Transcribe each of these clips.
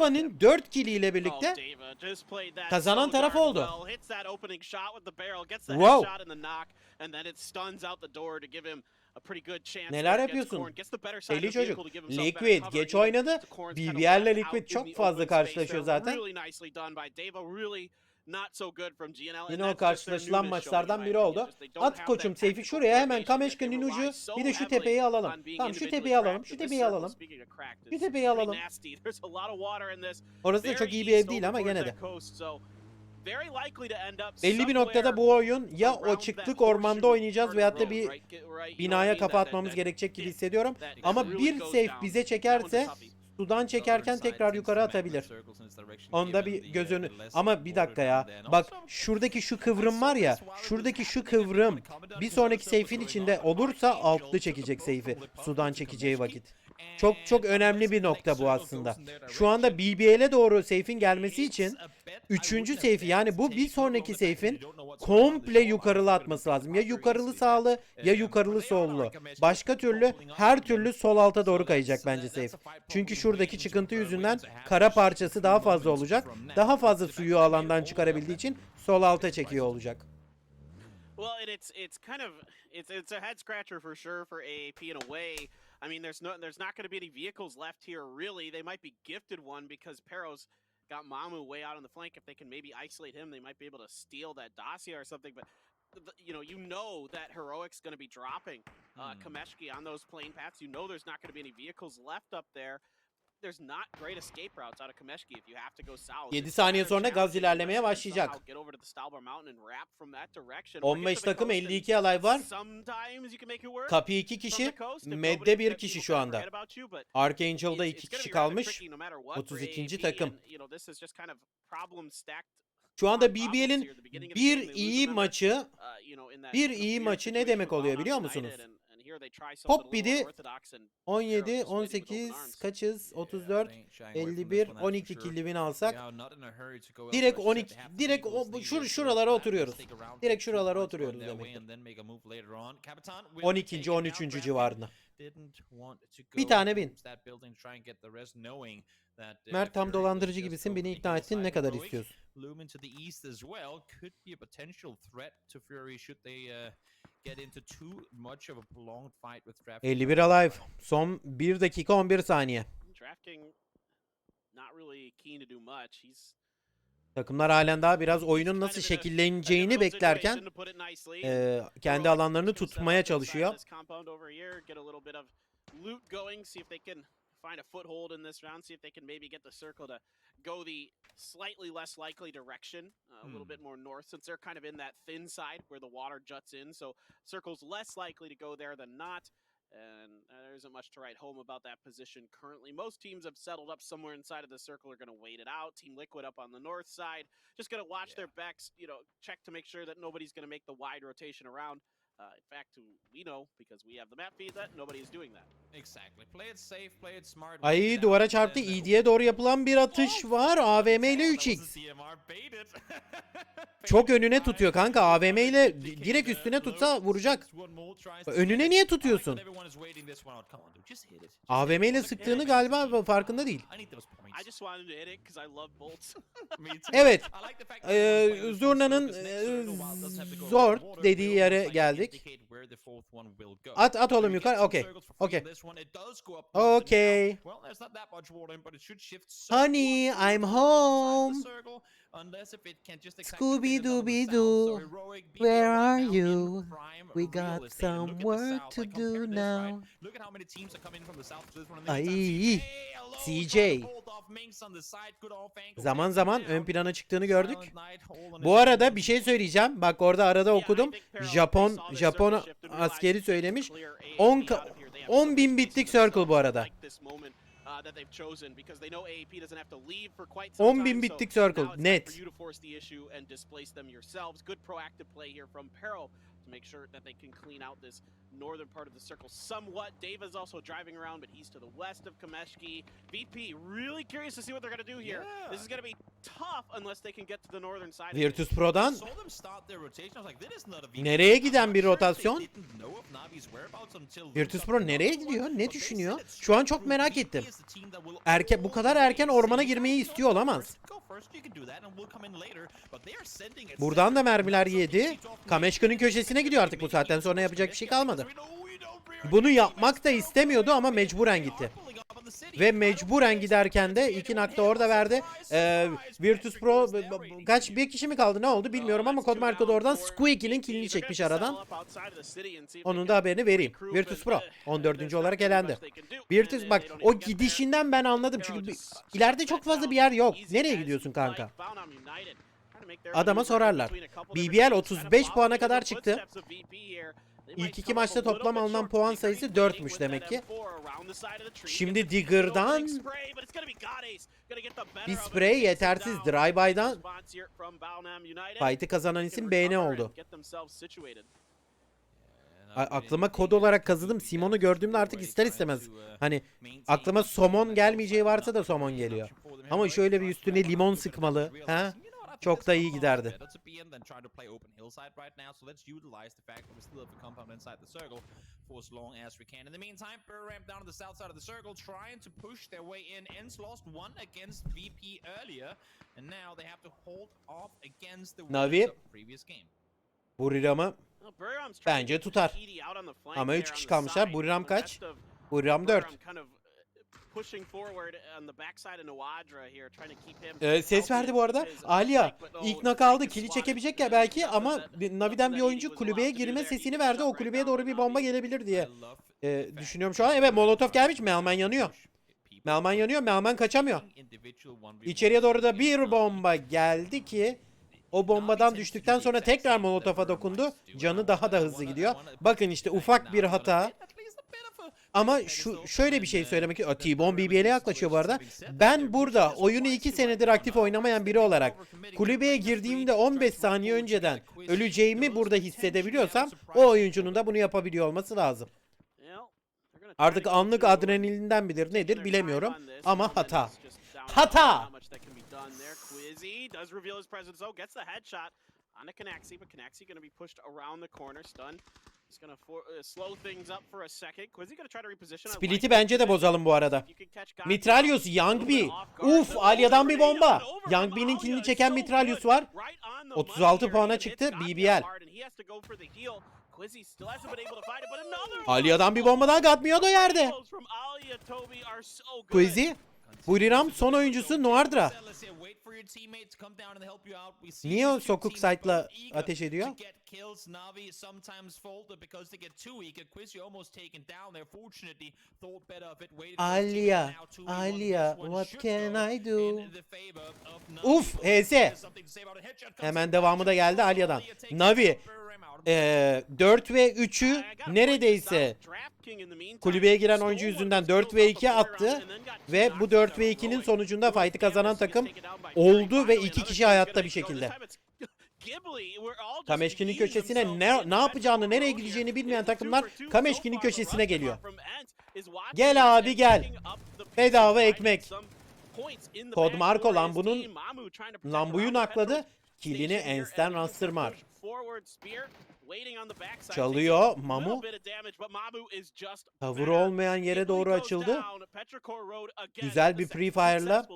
Deva'nın 4 kiliyle birlikte kazanan taraf oldu. Wow. Neler yapıyorsun? Deli çocuk. Liquid geç oynadı. BBL'le Liquid çok fazla karşılaşıyor zaten. Yine o karşılaşılan maçlardan biri oldu. At koçum Seyfi şuraya hemen Kameşka'nın ucu bir de şu tepeyi alalım. Tamam şu tepeyi alalım. Şu tepeyi alalım. Şu tepeyi alalım. Orası da çok iyi bir ev değil ama gene de. Belli bir noktada bu oyun ya o çıktık ormanda oynayacağız veyahut da bir binaya kafa atmamız gerekecek gibi hissediyorum. Ama bir safe bize çekerse sudan çekerken tekrar yukarı atabilir. Onda bir göz önü. Ama bir dakika ya. Bak şuradaki şu kıvrım var ya. Şuradaki şu kıvrım bir sonraki seyfin içinde olursa altlı çekecek seyfi. Sudan çekeceği vakit. Çok çok önemli bir nokta bu aslında. Şu anda BBL'e doğru seyfin gelmesi için üçüncü seyfi yani bu bir sonraki seyfin komple yukarılı atması lazım. Ya yukarılı sağlı ya yukarılı sollu. Başka türlü her türlü sol alta doğru kayacak bence seyf. Çünkü şuradaki çıkıntı yüzünden kara parçası daha fazla olacak. Daha fazla suyu alandan çıkarabildiği için sol alta çekiyor olacak. Well, it's it's kind of it's it's a head scratcher for sure for AAP in a way. I mean, there's no there's not going to be any vehicles left here really. They might be gifted one because Pero's got Mamu way out on the flank. If they can maybe isolate him, they might be able to steal that dossier or something. But you know, you know that heroic's going to be dropping uh, Hmm. Kameshki on those plane paths. You know there's not going to be any vehicles left up there. There's not great escape routes out of Kameshki if you have to go south. 7 It's saniye sonra gaz ilerlemeye başlayacak. somehow Get over to the Stalber Mountain and wrap from that direction. or get 15 to the takım coast and 52 alay var. Kapı 2 from the kişi. Med'de nobody- bir if kişi people şu anda. Archangel'da it's- 2 it's gonna kişi kalmış. tricky no matter what for 32. AAP, takım. Şu anda BBL'in bir iyi maçı uh, bir iyi maçı ne demek oluyor biliyor musunuz? Unorthodox and 17, Peros is waiting with open 18 arms. kaçız? 34, 51, 12 killi win alsak direkt Direkt 12 direkt o, şur, şuralara oturuyoruz. Direkt şuralara oturuyoruz demektir. 12. 13. civarına. Bir tane bin. Mert tam dolandırıcı gibisin beni ikna ettin ne kadar istiyorsun? Lumen to the east as well could be a potential threat to Fury should they uh, get into too much of a prolonged fight with Draft. 51 alive. Son 1 dakika 11 saniye. DraftKing not really keen to do much. He's Takımlar halen daha biraz oyunun nasıl şekilleneceğini beklerken eee, kendi alanlarını tutmaya çalışıyor. Find a foothold in this round, see if they can maybe get the circle to go the slightly less likely direction, uh, a little Hmm. bit more north, since they're kind of in that thin side where the water juts in. So circle's less likely to go there than not. And uh, there isn't much to write home about that position currently. Most teams have settled up somewhere inside of the circle, are going to wait it out. Team Liquid up on the north side, just going to watch their backs, you know, check to make sure that nobody's going to make the wide rotation around. Uh, in fact, we know because we have the map feed that nobody is doing that. Exactly. Play it safe, play it smart. Ay duvara çarptı. ED'ye doğru yapılan bir atış var. AVM ile Oh, that was 3x. a CMR baited. Çok önüne tutuyor kanka. AVM ile di- direkt üstüne tutsa vuracak. Önüne niye tutuyorsun? AVM ile sıktığını galiba farkında değil. Evet. Ee, Zurna'nın e, zor dediği yere geldik. At at oğlum yukarı. Okey. Okey. Okey. Honey, I'm home. Scooby-Dooby-Doo, where are you? We got some work to do now. Ay, CJ. Zaman zaman ön plana çıktığını gördük. Bu arada bir şey söyleyeceğim. Bak orada arada okudum. Japon Japon askeri söylemiş. 10 ka- 10 bin bitlik circle bu arada. 10 bin bitlik circle net. to make sure that they can clean out this northern part of the circle somewhat. Dave is also driving around, but he's to the west of Kameshki. VP really curious to see what they're going to do here. Yeah. This is going to be tough unless they can get to the northern side. of Virtus Pro'dan. Nereye giden bir rotasyon? Virtus Pro nereye gidiyor? Ne düşünüyor? Şu an çok merak ettim. Erken bu kadar erken ormana girmeyi "Go istiyor olamaz. first, go first, you can do that and we'll come in later." But they are sending it Buradan da mermiler yedi. Kameşka'nın köşesine gidiyor artık bu saatten sonra yapacak bir şey kalmadı. Really Bunu yapmak da istemiyordu ama mecburen gitti. Ve mecburen giderken de iki nakta orada verdi. Ee. Virtus Pro kaç bir kişi mi kaldı ne oldu bilmiyorum ama Kodmarko da oradan Squeaky'nin kilini çekmiş aradan. Onun da haberini vereyim. Virtus Pro 14. olarak elendi. Virtus bak o gidişinden ben anladım çünkü bir- ileride çok fazla bir yer yok. Nereye gidiyorsun kanka? Adama sorarlar. BBL 35 puana kadar çıktı. İlk iki maçta toplam alınan puan sayısı 4'müş demek ki. Şimdi Digger'dan bir spray yetersiz. Drive-by'dan fight'ı kazanan isim BN oldu. A- aklıma kod olarak kazıdım. Simon'u gördüğümde artık ister istemez. Hani aklıma somon gelmeyeceği varsa da somon geliyor. Ama şöyle bir üstüne limon sıkmalı. Ha? Çok da iyi giderdi. as long as we can. In the meantime, Burr ramp down to the south side of the circle, trying to push their way in. Ends lost one against VP earlier, and now they have to hold off against the Navi. previous game. Buriram'ı bence tutar. Ama üç kişi kalmışlar. Buriram kaç? Buriram 4. Ee, ses verdi bu arada. Alia ilk nak aldı. Kili çekebilecek ya belki ama Navi'den bir oyuncu kulübeye girme sesini verdi. O kulübeye doğru bir bomba gelebilir diye e, düşünüyorum şu an. Evet Molotov gelmiş. Melman yanıyor. Melman yanıyor. Melman kaçamıyor. İçeriye doğru da bir bomba geldi ki o bombadan düştükten sonra tekrar Molotov'a dokundu. Canı daha da hızlı gidiyor. Bakın işte ufak bir hata. Ama şu şöyle bir şey söylemek istiyorum. T-Bone BBL'e yaklaşıyor bu arada. Ben burada oyunu 2 senedir aktif oynamayan biri olarak kulübeye girdiğimde 15 saniye önceden öleceğimi burada hissedebiliyorsam o oyuncunun da bunu yapabiliyor olması lazım. Artık anlık adrenalinden bilir nedir bilemiyorum ama hata. Hata! Split'i bence de bozalım bu arada. Mitralyus, Young B. Uf, Alya'dan bir bomba. Young B'nin kilini çeken Mitralyus var. 36 puana çıktı BBL. Alya'dan bir bomba daha katmıyor da yerde. Quizzy, Buriram son oyuncusu Noardra. Niye o sokuk site'la ateş ediyor? Alia, Alia, what can I do? Uf, HS. Hemen devamı da geldi Alya'dan. Navi, eee 4 ve 3'ü neredeyse kulübeye giren oyuncu yüzünden 4 ve 2 attı. Ve bu 4 ve 2'nin sonucunda fight'ı kazanan takım oldu ve iki kişi hayatta bir şekilde. Kameşki'nin köşesine ne, ne yapacağını, nereye gideceğini bilmeyen takımlar Kameşki'nin köşesine geliyor. Gel abi gel. Bedava ekmek. Kod Marco Lambu'nun Lambu'yu nakladı. Kilini ensten Rastırmar. Çalıyor Mamu. Tavır olmayan yere doğru açıldı. Güzel bir pre-fire'la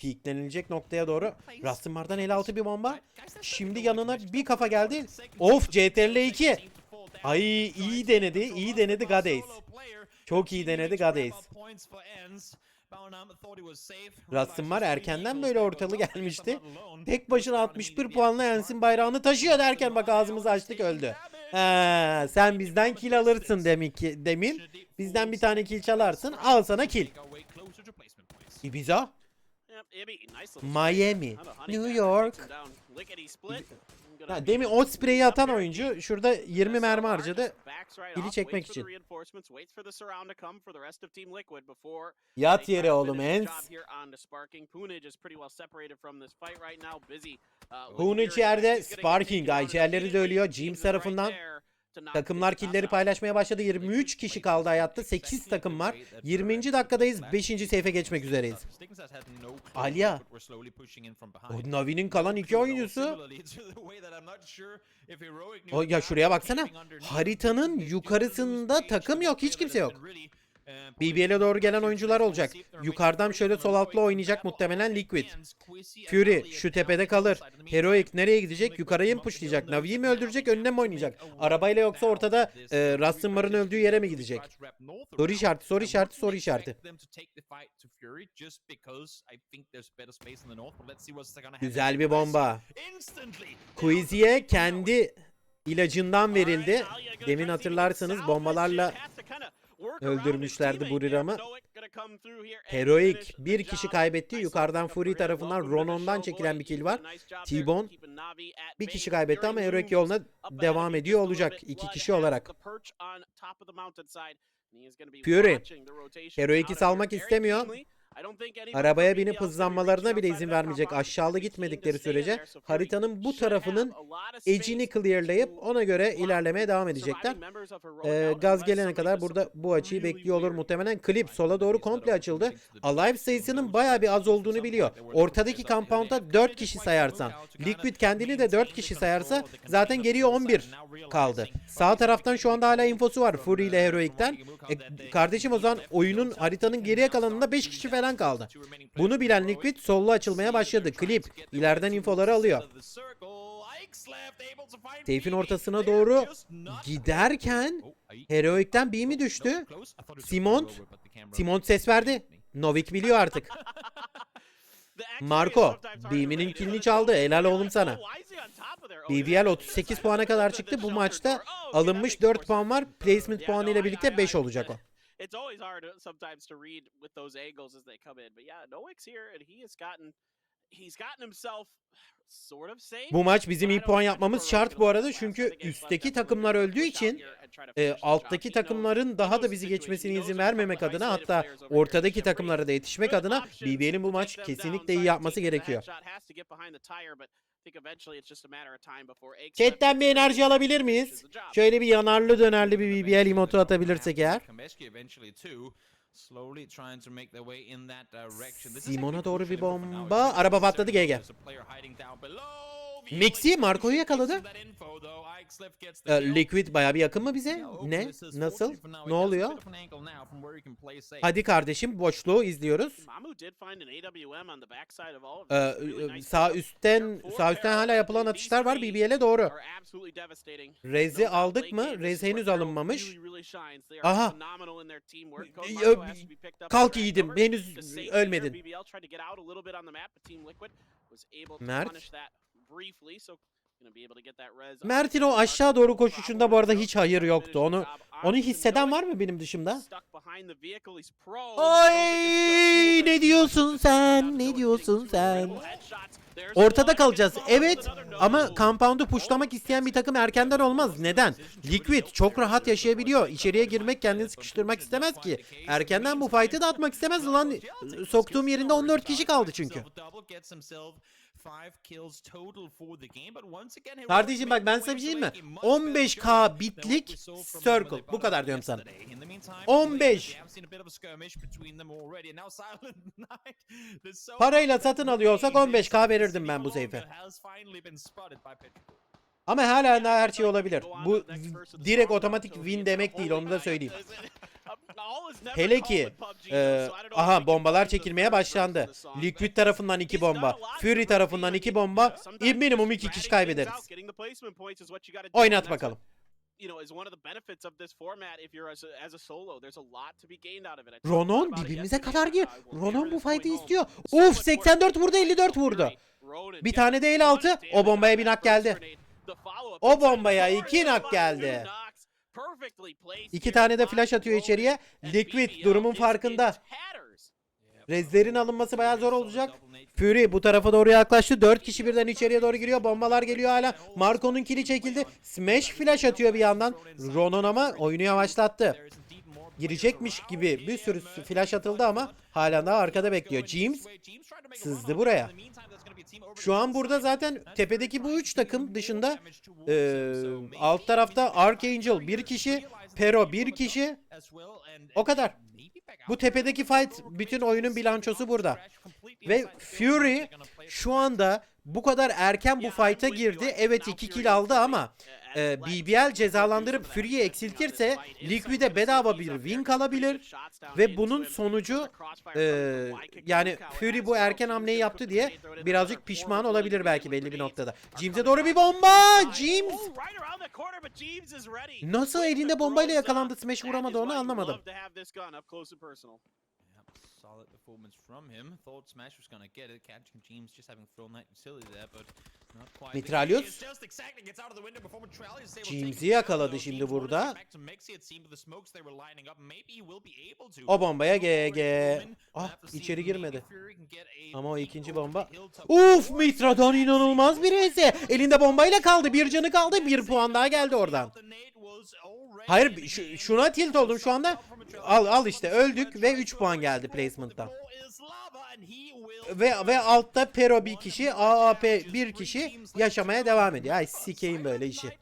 Peaklenilecek noktaya doğru. Rastırmar'dan 56 bir bomba. Şimdi yanına bir kafa geldi. Of CTRL 2. Ay iyi denedi. iyi denedi Gades. Çok iyi denedi Gades. Rastımlar erkenden böyle ortalı gelmişti. Tek başına 61 puanla Ensin bayrağını taşıyor derken bak ağzımızı açtık öldü. Ha, sen bizden kill alırsın demin ki demin. Bizden bir tane kill çalarsın. Al sana kill. Ibiza. Miami, New York. Ha, demin o spreyi atan oyuncu şurada 20 mermi harcadı. Pili çekmek için. Yat yere oğlum Ens. Hun içeride, Sparking, Ayçerleri de ölüyor. James tarafından Takımlar killleri paylaşmaya başladı. 23 kişi kaldı hayatta. 8 takım var. 20. dakikadayız. 5. seyfe geçmek üzereyiz. Alya. O Navi'nin kalan iki oyuncusu. O ya şuraya baksana. Haritanın yukarısında takım yok. Hiç kimse yok. BBL'e doğru gelen oyuncular olacak. Yukarıdan şöyle sol altla oynayacak muhtemelen Liquid. Fury şu tepede kalır. Heroic nereye gidecek? Yukarıya mı pushlayacak? Navi'yi mi öldürecek? Önüne mi oynayacak? Arabayla yoksa ortada e, Rust'ın öldüğü yere mi gidecek? Soru işareti, soru işareti, soru işareti. Güzel bir bomba. Quizzy'ye kendi ilacından verildi. Demin hatırlarsanız bombalarla öldürmüşlerdi Buriram'ı. Heroic bir kişi kaybetti. Yukarıdan Fury tarafından Ronon'dan çekilen bir kill var. T-Bone bir kişi kaybetti ama Heroic yoluna devam ediyor olacak iki kişi olarak. Fury, Heroic'i salmak istemiyor. Arabaya binip hızlanmalarına bile izin vermeyecek aşağılı gitmedikleri sürece haritanın bu tarafının edge'ini clearlayıp ona göre ilerlemeye devam edecekler. Ee, gaz gelene kadar burada bu açıyı bekliyor olur muhtemelen. Klip sola doğru komple açıldı. Alive sayısının baya bir az olduğunu biliyor. Ortadaki compound'a 4 kişi sayarsan, Liquid kendini de 4 kişi sayarsa zaten geriye 11 kaldı. Sağ taraftan şu anda hala infosu var Fury ile Heroic'ten. E, kardeşim o zaman oyunun haritanın geriye kalanında 5 kişi falan kaldı. Bunu bilen Liquid sollu açılmaya başladı. Clip ileriden infoları alıyor. Seyfin ortasına doğru giderken Heroic'ten bir mi düştü? Simon, Simon ses verdi. Novik biliyor artık. Marco, Beam'inin killini çaldı. Helal oğlum sana. BBL 38 puana kadar çıktı. Bu maçta alınmış 4 puan var. Placement puanı ile birlikte 5 olacak o. It's always hard to- sometimes to read with those angles as they come in. But yeah, Nowick's here and he has gotten he's gotten himself sort of safe. Bu maç bizim iyi puan yapmamız şart bu arada çünkü üstteki takımlar öldüğü için e, alttaki takımların daha da bizi geçmesine izin vermemek adına hatta ortadaki takımlara da yetişmek adına BBL'in bu maç kesinlikle iyi yapması gerekiyor. Chat'ten bir enerji alabilir miyiz? Şöyle bir yanarlı dönerli bir BBL emotu atabilirsek eğer. Simon'a doğru bir bomba. Araba patladı GG. Mixi Marco'yu yakaladı. Ee, Liquid baya bir yakın mı bize? Ne? Nasıl? Ne oluyor? Hadi kardeşim boşluğu izliyoruz. Ee, e, sağ üstten sağ üstten hala yapılan atışlar var BBL'e doğru. Rez'i aldık mı? Rez henüz alınmamış. Aha. Kalk yiğidim. Henüz ölmedin. Mert. Mert'in o aşağı doğru koşuşunda bu arada hiç hayır yoktu. Onu onu hisseden var mı benim dışımda? Ay ne diyorsun sen? Ne diyorsun sen? Ortada kalacağız. Evet ama compound'u pushlamak isteyen bir takım erkenden olmaz. Neden? Liquid çok rahat yaşayabiliyor. İçeriye girmek kendini sıkıştırmak istemez ki. Erkenden bu fight'ı da atmak istemez. Lan soktuğum yerinde 14 kişi kaldı çünkü. Kardeşim bak ben sana bir şey mi? 15k bitlik circle. Bu kadar diyorum sana. 15. Parayla satın alıyorsak 15k verirdim ben bu seyfe. Ama hala her şey olabilir. Bu direkt otomatik win demek değil onu da söyleyeyim. Hele ki e, aha bombalar çekilmeye başlandı. Liquid tarafından iki bomba. Fury tarafından iki bomba. Minimum iki kişi kaybederiz. Oynat bakalım. Ronon dibimize kadar gir. Ronon bu fight'ı istiyor. Uf 84 vurdu 54 vurdu. Bir tane de 56. O bombaya bir nak geldi. O bombaya iki nak geldi. İki tane de flash atıyor içeriye. Liquid durumun farkında. Rezlerin alınması bayağı zor olacak. Fury bu tarafa doğru yaklaştı. 4 kişi birden içeriye doğru giriyor. Bombalar geliyor hala. Marco'nun kili çekildi. Smash flash atıyor bir yandan. Ronon ama oyunu yavaşlattı. Girecekmiş gibi bir sürü flash atıldı ama hala daha arkada bekliyor. James sızdı buraya. Şu an burada zaten tepedeki bu üç takım dışında eee, alt tarafta Archangel bir kişi, Pero bir kişi. O kadar. Bu tepedeki fight bütün oyunun bilançosu burada. Ve Fury şu anda bu kadar erken bu fight'a girdi. Evet 2 kill aldı ama e, BBL cezalandırıp Fury'yi eksiltirse Liquid'e bedava bir win kalabilir. Ve bunun sonucu e, yani Fury bu erken hamleyi yaptı diye birazcık pişman olabilir belki belli bir noktada. James'e doğru bir bomba! James! Nasıl elinde bombayla yakalandı Smash vuramadı onu anlamadım. Solid performance from him. Thought Smash was gonna get it. Catching James just having thrown that utility there, but not quite. Mitralyos. James'i yakaladı şimdi burada. O bombaya GG. Ah içeri girmedi. Ama o ikinci bomba. Uf Mitra'dan inanılmaz bir ese. Elinde bombayla kaldı. Bir canı kaldı. Bir puan daha geldi oradan. Hayır şu, şuna tilt oldum şu anda. Al al işte öldük ve 3 puan geldi placement'tan. Ve ve altta Pero bir kişi, AAP bir kişi yaşamaya devam ediyor. Ay sikeyim böyle işi.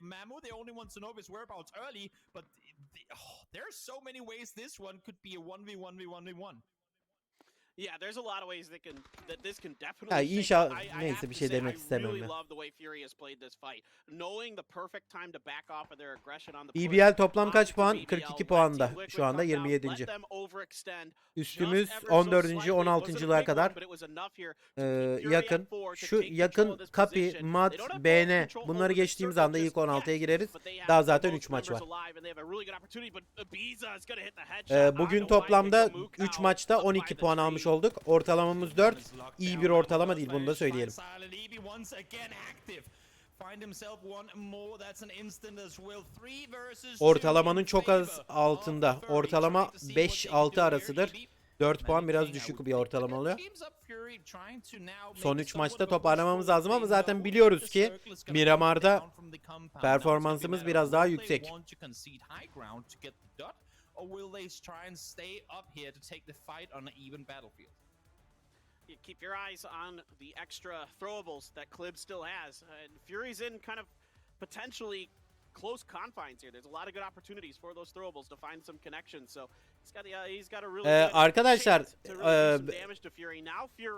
Mamu, they only want to know his whereabouts early, but the- oh, there are so many ways this one could be a 1v1v1v1. Yeah, there's a lot of ways that can that this can definitely. Ha, up. I- I neyse, have bir to şey say, demek I istemem really ya. love the way Fury has played this fight. Knowing the perfect time to back off of their aggression on the push, toplam kaç puan? BBL, 42 let puanda. Şu anda come down, 27. let them overextend Üstümüz just ever so 14. slightly. 16.lığa Wasn't a big kadar Fury yakın. Şu yakın Kapi. Mat, BN bunları geçtiğimiz anda ilk just 16'ya yet, gireriz. Daha zaten both 3 maç var. Ee, bugün toplamda they took a 3 Mukau maçta up by 12 the puan almış olduk. Ortalamamız 4. İyi bir ortalama değil bunu da söyleyelim. Ortalamanın çok az altında. Ortalama 5-6 arasıdır. 4 puan biraz düşük bir ortalama oluyor. Son 3 maçta toparlamamız lazım ama zaten biliyoruz ki Miramar'da performansımız biraz daha yüksek. You keep your eyes on the extra throwables that Clib still has. Uh, and Fury's in kind of potentially close confines here. There's a lot of good opportunities for those throwables to find some connections. So uh, Ee, arkadaşlar, e,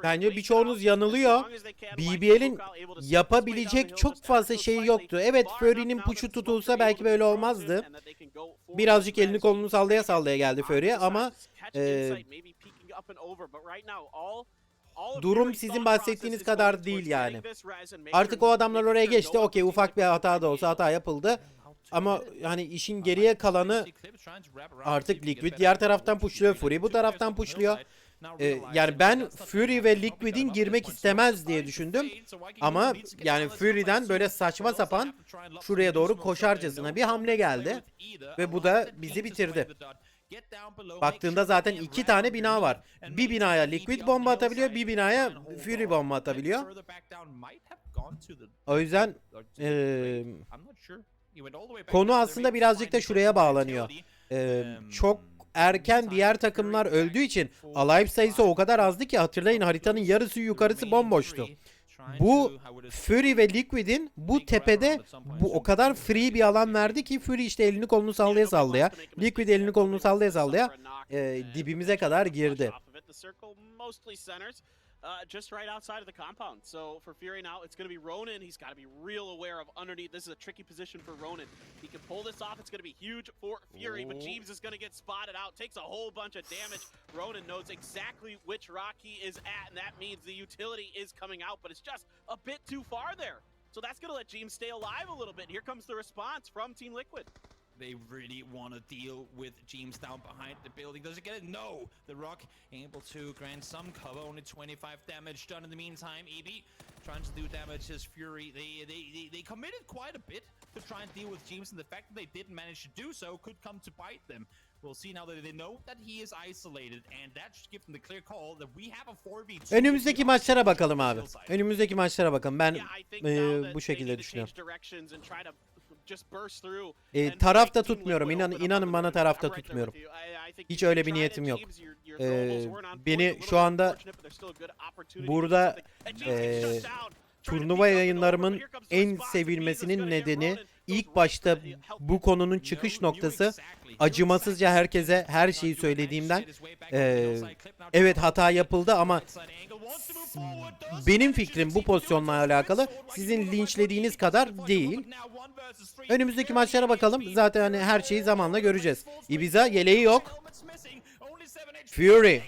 bence birçoğunuz yanılıyor. BBL'in yapabilecek çok fazla şeyi yoktu. Evet Fury'nin puçu tutulsa belki böyle olmazdı. Birazcık elini kolunu sallaya sallaya geldi Fury ama e, durum sizin bahsettiğiniz kadar değil yani. Artık o adamlar oraya geçti. Okey ufak bir hata da olsa hata yapıldı. Ama hani işin geriye kalanı artık Liquid diğer taraftan pushluyor. Fury bu taraftan pushluyor. Ee, yani ben Fury ve Liquid'in girmek istemez diye düşündüm. Ama yani Fury'den böyle saçma sapan şuraya doğru koşarcasına bir hamle geldi. Ve bu da bizi bitirdi. Baktığında zaten iki tane bina var. Bir binaya Liquid bomba atabiliyor, bir binaya Fury bomba atabiliyor. O yüzden eee, konu aslında birazcık da şuraya bağlanıyor. eee, çok erken diğer takımlar öldüğü için alive sayısı o kadar azdı ki hatırlayın haritanın yarısı yukarısı bomboştu. Bu Fury ve Liquid'in bu tepede bu o kadar free bir alan verdi ki Fury işte elini kolunu sallaya sallaya, Liquid elini kolunu sallaya sallaya e, dibimize kadar girdi. Uh, just right outside of the compound. So for Fury now, it's going to be Ronan. He's got to be real aware of underneath. This is a tricky position for Ronan. He can pull this off. It's going to be huge for Fury, but Jeeves is going to get spotted out. Takes a whole bunch of damage. Ronan knows exactly which rock he is at, and that means the utility is coming out, but it's just a bit too far there. So that's going to let Jeeves stay alive a little bit. Here comes the response from Team Liquid. They really want to deal with James down behind the building. Does it get it? No! The Rock able to grant some cover, only 25 damage done in the meantime. EB trying to do damage his Fury. They, they, they, they committed quite a bit to try and deal with James, and the fact that they didn't manage to do so could come to bite them. We'll see now that they know that he is isolated, and that should give them the clear call that we have a 4v2. Önümüzdeki maçlara bakalım abi. Önümüzdeki maçlara bakalım. Ben Yeah, e, bu şekilde düşünüyorum. E, tarafta tutmuyorum. İnan, inanın bana tarafta tutmuyorum. Hiç öyle bir niyetim yok. Point, beni şu anda, burada, to turnuva yayınlarımın en sevilmesinin nedeni. İlk başta bu konunun çıkış noktası acımasızca herkese her şeyi söylediğimden ee, evet hata yapıldı ama benim fikrim bu pozisyonla alakalı sizin linçlediğiniz kadar değil. Önümüzdeki maçlara bakalım. Zaten hani her şeyi zamanla göreceğiz. Ibiza yeleği yok. Fury